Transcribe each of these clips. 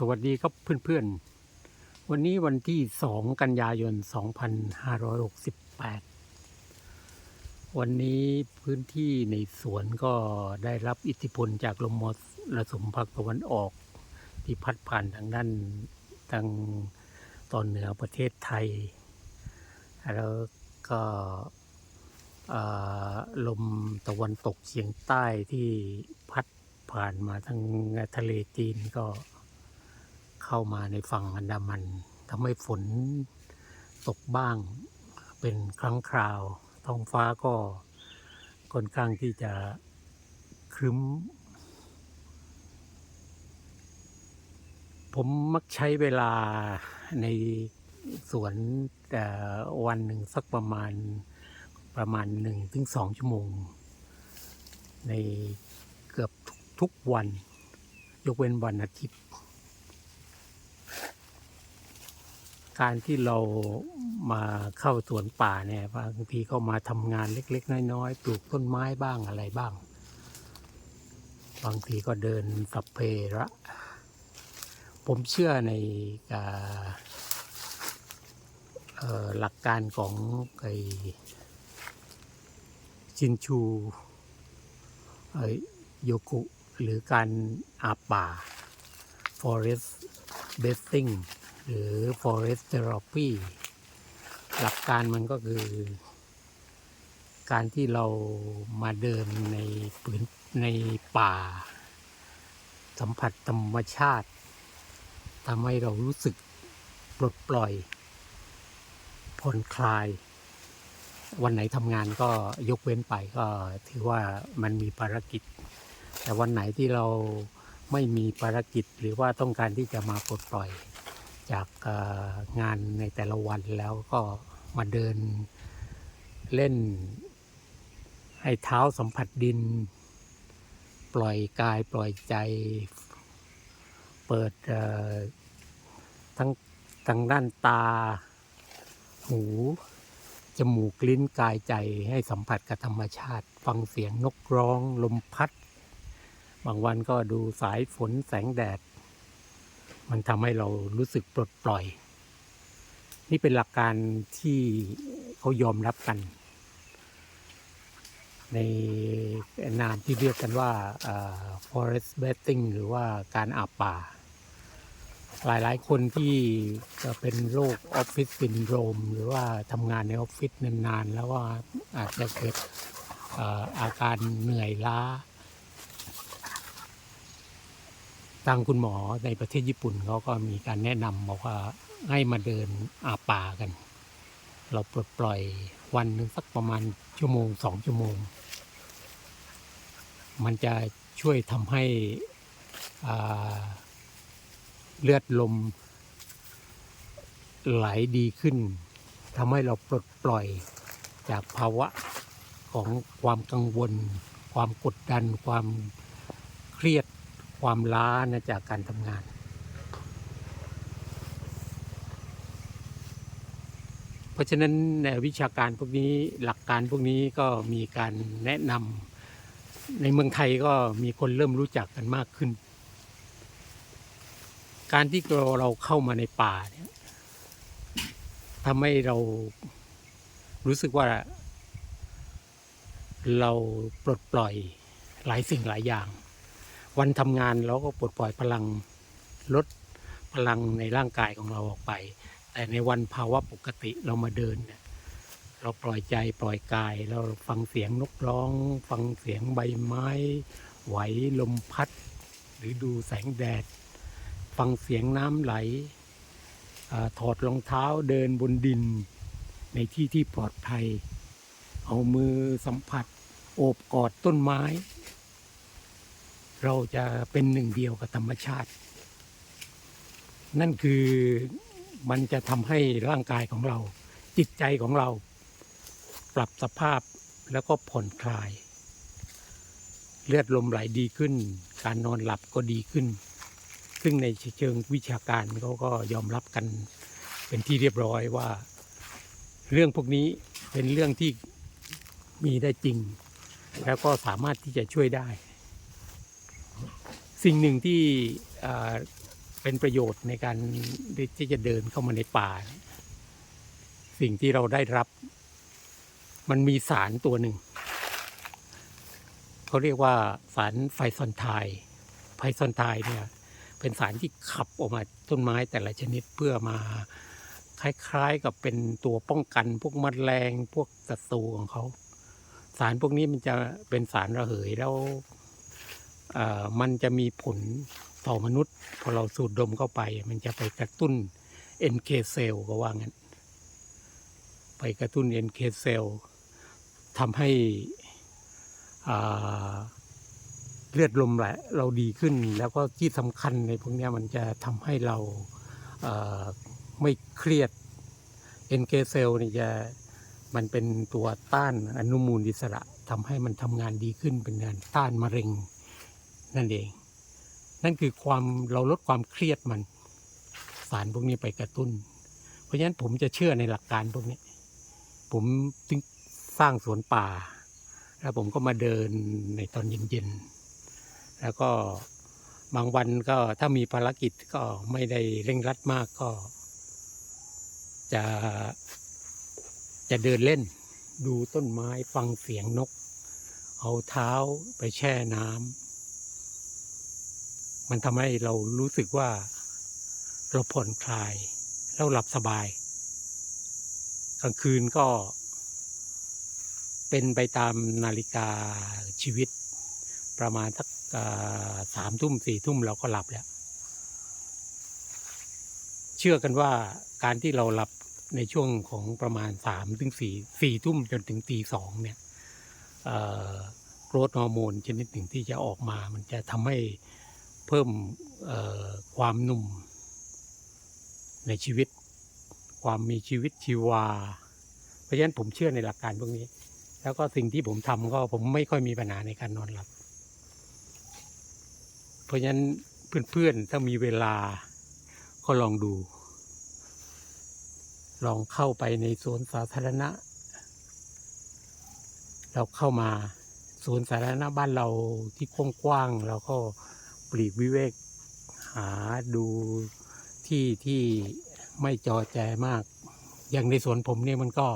สวัสดีครับเพื่อนๆ วันนี้วันที่ 2 กันยายน 2568 วันนี้พื้นที่ในสวนก็ได้รับอิทธิพลจากลมมรสุมภาคตะวันออก ที่พัดผ่านทางด้านทางตอนเหนือประเทศไทย แล้วก็ลมตะวันตกเฉียงใต้ที่พัดผ่านมาทางทะเลจีนก็ เข้ามาในฝั่งอันดามันทำให้ฝนตกบ้างเป็นครั้งคราว ท้องฟ้าก็ค่อนข้างที่จะครึ้ม ผมมักใช้เวลาในสวนแต่วันหนึ่งสักประมาณประมาณหนึ่งถึงสองชั่วโมง ในเกือบทุกทุกวัน ยกเว้นวันอาทิตย์ การที่เรามาเข้าสวนป่าเนี่ยบางทีก็มาทำงานเล็ก ๆ น้อยๆปลูกต้นไม้บ้างอะไรบ้าง บางทีก็เดินสัพเพระผมเชื่อในออหลักการของไอชินชูโยกุหรือการอาป่า forest bathing หรือ forest therapy หลักการมันก็คือ การที่เรามาเดินในปืนในป่า สัมผัสธรรมชาติทำให้เรารู้สึกปลดปล่อย ผ่อนคลาย วันไหนทำงานก็ยกเว้นไปก็ถือว่ามันมีภารกิจ แต่วันไหนที่เราไม่มีภารกิจหรือว่าต้องการที่จะมาปลดปล่อย จากงานในแต่ละวันแล้วก็มาเดินเล่น ให้เท้าสัมผัสดิน ปล่อยกายปล่อยใจ เปิดทั้งทางด้านตา หู จมูกลิ้นกายใจให้สัมผัสกับธรรมชาติ ฟังเสียงนกร้องลมพัด บางวันก็ดูสายฝนแสงแดด มันทำให้เรารู้สึกปลดปล่อย นี่เป็นหลักการที่เขายอมรับกัน ในนามที่เรียกกันว่า forest bathing หรือว่าการอาบป่า หลายๆคนที่จะเป็นโรคออฟฟิศซินโดรม หรือว่าทำงานในออฟฟิศนานๆ แล้วว่าอาจจะเกิดอาการเหนื่อยล้า ทางคุณหมอในประเทศญี่ปุ่นเขาก็มีการแนะนำบอกว่าให้มาเดินอาป่ากัน เราปลดปล่อยวันหนึ่งสักประมาณชั่วโมงสองชั่วโมง มันจะช่วยทำให้เลือดลมไหลดีขึ้นทำให้เราปลดปล่อยจากภาวะของความกังวล ความกดดันความ ความล้านะจากการทำงาน เพราะฉะนั้นในวิชาการพวกนี้หลักการพวกนี้ก็มีการแนะนำในเมืองไทยก็มีคนเริ่มรู้จักกันมากขึ้น การที่เราเราเข้ามาในป่าเนี่ยทำให้เรารู้สึกว่าเราปลดปล่อยหลายสิ่งหลายอย่าง วันทำงานเราก็ปลดปล่อยพลังลดพลังในร่างกายของเราออกไป แต่ในวันภาวะปกติเรามาเดินเนี่ยเราปล่อยใจปล่อยกาย เราฟังเสียงนกร้อง ฟังเสียงใบไม้ ไหวลมพัด หรือดูแสงแดด ฟังเสียงน้ำไหลอถอดรองเท้าเดินบนดิน ในที่ที่ปลอดภัย เอามือสัมผัส โอบกอดต้นไม้ เราจะเป็นหนึ่งเดียวกับธรรมชาติ นั่นคือมันจะทำให้ร่างกายของเรา จิตใจของเรา ปรับสภาพแล้วก็ผ่อนคลาย เลือดลมไหลดีขึ้น การนอนหลับก็ดีขึ้น ซึ่งในเชิงวิชาการเขาก็ยอมรับกันเป็นที่เรียบร้อยว่า เรื่องพวกนี้เป็นเรื่องที่มีได้จริง แล้วก็สามารถที่จะช่วยได้ สิ่งหนึ่งที่เป็นประโยชน์ในการที่จะเดินเข้ามาในป่า สิ่งที่เราได้รับ มันมีสารตัวหนึ่ง เขาเรียกว่าสารไฟซอนไทน์ไฟซอนไทน์เนี่ยเป็นสารที่ขับออกมาต้นไม้แต่ละชนิดเพื่อมาคล้ายๆกับเป็นตัวป้องกัน พวกมแมลงพวกศัตรูของเขา สารพวกนี้มันจะเป็นสารระเหยแล้ว มันจะมีผลต่อมนุษย์ พอเราสูดดมเข้าไป มันจะไปกระตุ้น NK เซลล์ก็ว่างั้น ไปกระตุ้น NK เซลล์ทำให้เลือดลมไหลเราดีขึ้น แล้วก็ที่สำคัญในพวกนี้มันจะทำให้เราเไม่เครียด NK เซลล์นี่จะมันเป็นตัวต้านอนุมูลอิสระทำให้มันทำงานดีขึ้นเป็นงานต้านมะเร็ง นั่นเอง นั่นคือความเราลดความเครียดมัน สารพวกนี้ไปกระตุ้น เพราะฉะนั้นผมจะเชื่อในหลักการพวกนี้ ผมจึงสร้างสวนป่า แล้วผมก็มาเดินในตอนเย็นๆ แล้วก็บางวันก็ถ้ามีภารกิจก็ไม่ได้เร่งรัดมากก็ จะจะเดินเล่น ดูต้นไม้ฟังเสียงนก เอาเท้าไปแช่น้ำ มันทำให้เรารู้สึกว่า เราผ่อนคลาย แล้วหลับสบาย กลางคืนก็ เป็นไปตามนาฬิกาชีวิต ประมาณสักสามทุ่มสี่ทุ่มเราก็หลับแล้ว เชื่อกันว่าการที่เราหลับในช่วงของประมาณสามถึงสี่สี่ทุ่มจนถึงตีสองเนี่ยโกรทฮอร์โมนชนิดหนึ่งที่จะออกมา มันจะทำให้ เพิ่มความหนุ่ม ในชีวิต ความมีชีวิตชีวา เพราะฉะนั้นผมเชื่อในหลักการพวกนี้ แล้วก็สิ่งที่ผมทำก็ผมไม่ค่อยมีปัญหาในการนอนหลับ เพราะฉะนั้นเพื่อนๆถ้ามีเวลาก็ลองดู ลองเข้าไปในสวนสาธารณะ เราเข้ามาสวนสาธารณะบ้านเราที่กว้างๆเราก็ ปลีกวิเวก หาดูที่ที่ไม่จอแจมาก อย่างในสวนผมเนี่ยมันก็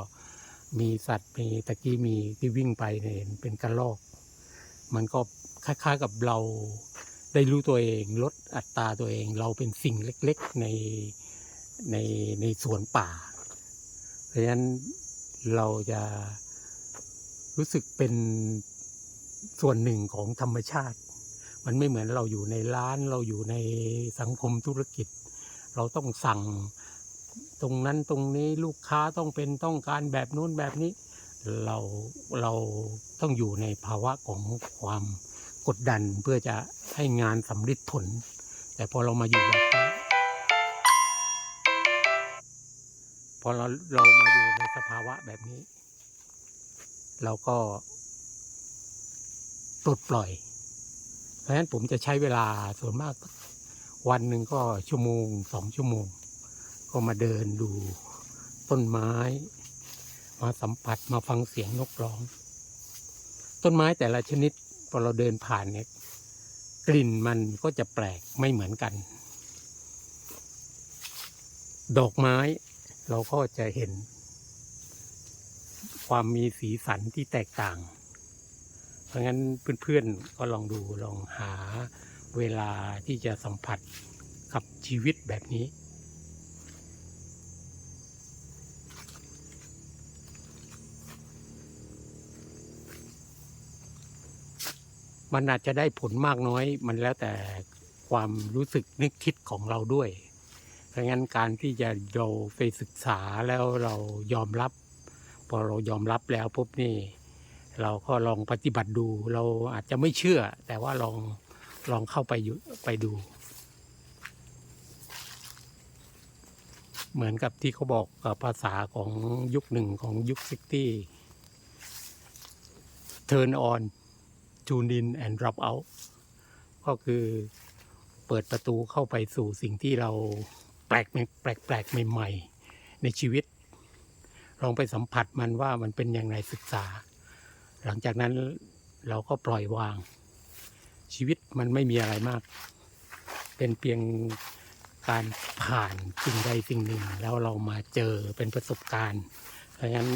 มีสัตว์มีตะกี้มีที่วิ่งไปเนี่ยเห็นเป็นกระรอก มันก็คล้ายๆกับเราได้รู้ตัวเองลดอัตราตัวเอง เราเป็นสิ่งเล็กๆในในในสวนป่า เพราะฉะนั้นเราจะรู้สึกเป็นส่วนหนึ่งของธรรมชาติ มันไม่เหมือนเราอยู่ในร้านเราอยู่ในสังคมธุรกิจ เราต้องสั่งตรงนั้นตรงนี้ลูกค้าต้องเป็นต้องการแบบนู้นแบบนี้ เราเราต้องอยู่ในภาวะของความกดดันเพื่อจะให้งานสำลิดผล แต่พอเรามาอยู่แบบนี้พอเราเรามาอยู่ในสภาวะแบบนี้ เราก็ปลดปล่อย เพราะฉะนั้นผมจะใช้เวลาส่วนมากวันหนึ่งก็ชั่วโมงสองชั่วโมง ก็มาเดินดูต้นไม้ มาสัมผัสมาฟังเสียงนกร้อง ต้นไม้แต่ละชนิดพอเราเดินผ่านเนี่ยกลิ่นมันก็จะแปลกไม่เหมือนกัน ดอกไม้เราก็จะเห็น ความมีสีสันที่แตกต่าง เพราะงั้นเพื่อนๆก็ลองดูลองหาเวลาที่จะสัมผัสกับชีวิตแบบนี้ มันอาจจะได้ผลมากน้อย มันแล้วแต่ความรู้สึกนึกคิดของเราด้วย เพราะงั้นการที่จะเราไปศึกษาแล้วเรายอมรับ พอเรายอมรับแล้วปุ๊บนี่ เราก็ลองปฏิบัติดู เราอาจจะไม่เชื่อ แต่ว่าลองลองเข้าไปอยู่ไปดู เหมือนกับที่เขาบอกกับภาษาของยุคหนึ่งของยุคซิตี้ turn on tune in and drop out ก็คือเปิดประตูเข้าไปสู่สิ่งที่เราแปลกแปลกแปลกใหม่ ๆ ในชีวิต ลองไปสัมผัสมันว่ามันเป็นอย่างไรศึกษา หลังจากนั้นเราก็ปล่อยวาง ชีวิตมันไม่มีอะไรมาก เป็นเพียงการผ่านสิ่งใดสิ่งหนึ่ง แล้วเรามาเจอเป็นประสบการณ์เพราะฉะนั้น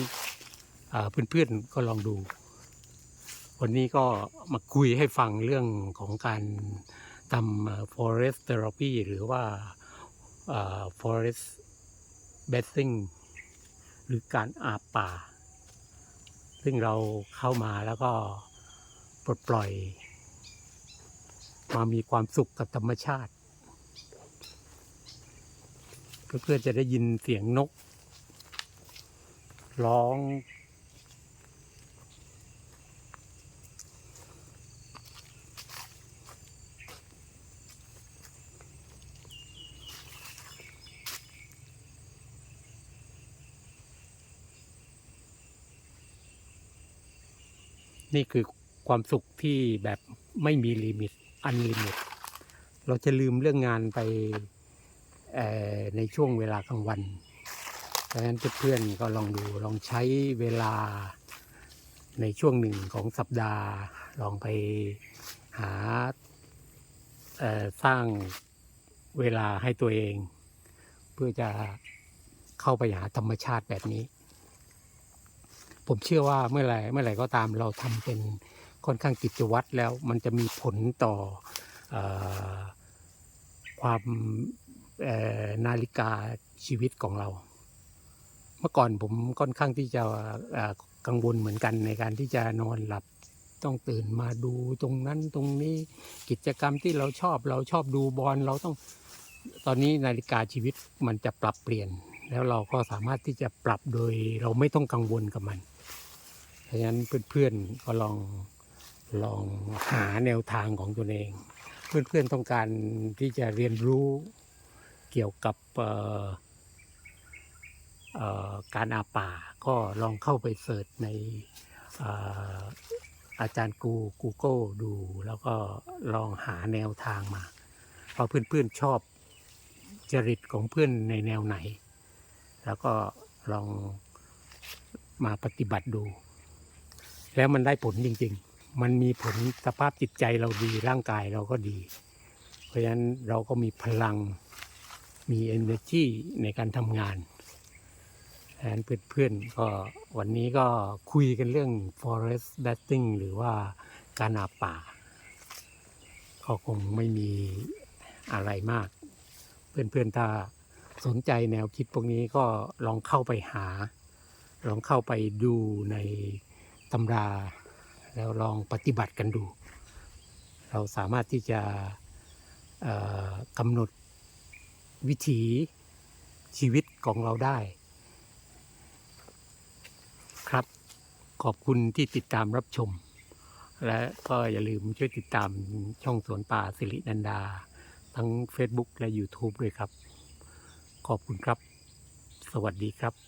เพื่อนๆก็ลองดู วันนี้ก็มาคุยให้ฟังเรื่องของการทำ forest therapy หรือว่าอ่า forest bathing หรือการอาบป่า ซึ่งเราเข้ามาแล้วก็ปลดปล่อย มามีความสุขกับธรรมชาติ เพื่อจะได้ยินเสียงนก ร้อง นี่คือความสุขที่แบบไม่มีลิมิตอันลิมิต เราจะลืมเรื่องงานไปในช่วงเวลากลางวันเพราะฉะนั้นเพื่อนๆก็ลองดูลองใช้เวลาในช่วงหนึ่งของสัปดาห์ ลองไปหาสร้างเวลาให้ตัวเอง เพื่อจะเข้าไปหาธรรมชาติแบบนี้ ผมเชื่อว่าเมื่อไหร่เมื่อไหร่ก็ตามเราทำเป็นค่อนข้างกิจวัตรแล้ว มันจะมีผลต่ออความนาฬิกาชีวิตของเรา เมื่อก่อนผมค่อนข้างที่จะกังวลเหมือนกันในการที่จะนอนหลับต้องตื่นมาดูตรงนั้นตรงนี้กิจกรรมที่เราชอบเราชอบดูบอลเราต้องตอนนี้นาฬิกาชีวิตมันจะปรับเปลี่ยน แล้วเราก็สามารถที่จะปรับโดยเราไม่ต้องกังวลกับมัน เพราะฉะนั้นเพื่อนๆก็ลองลองหาแนวทางของตัวเอง เพื่อนๆต้องการที่จะเรียนรู้เกี่ยวกับการอาป่าก็ลองเข้าไปเสิร์ชในอาจารย์กู Google ดู แล้วก็ลองหาแนวทางมาว่าเพื่อนๆชอบจริตของเพื่อนในแนวไหน แล้วก็ลองมาปฏิบัติดู แล้วมันได้ผลจริง ๆ มันมีผลสภาพจิตใจเราดีร่างกายเราก็ดี เพราะฉะนั้นเราก็มีพลังมี energy ในการทำงานดังนั้นเพื่อนๆก็วันนี้ก็คุยกันเรื่อง forest bathing หรือว่าการอาบป่า ก็คงไม่มีอะไรมาก เพื่อนๆถ้าสนใจแนวคิดพวกนี้ก็ลองเข้าไปหา ลองเข้าไปดูใน ตำราแล้วลองปฏิบัติกันดู เราสามารถที่จะกำหนดวิถีชีวิตของเราได้ ครับขอบคุณที่ติดตามรับชม และก็อย่าลืมช่วยติดตามช่องสวนป่าสิรินันดา ทั้ง Facebook และ YouTube ด้วยครับ ขอบคุณครับ สวัสดีครับ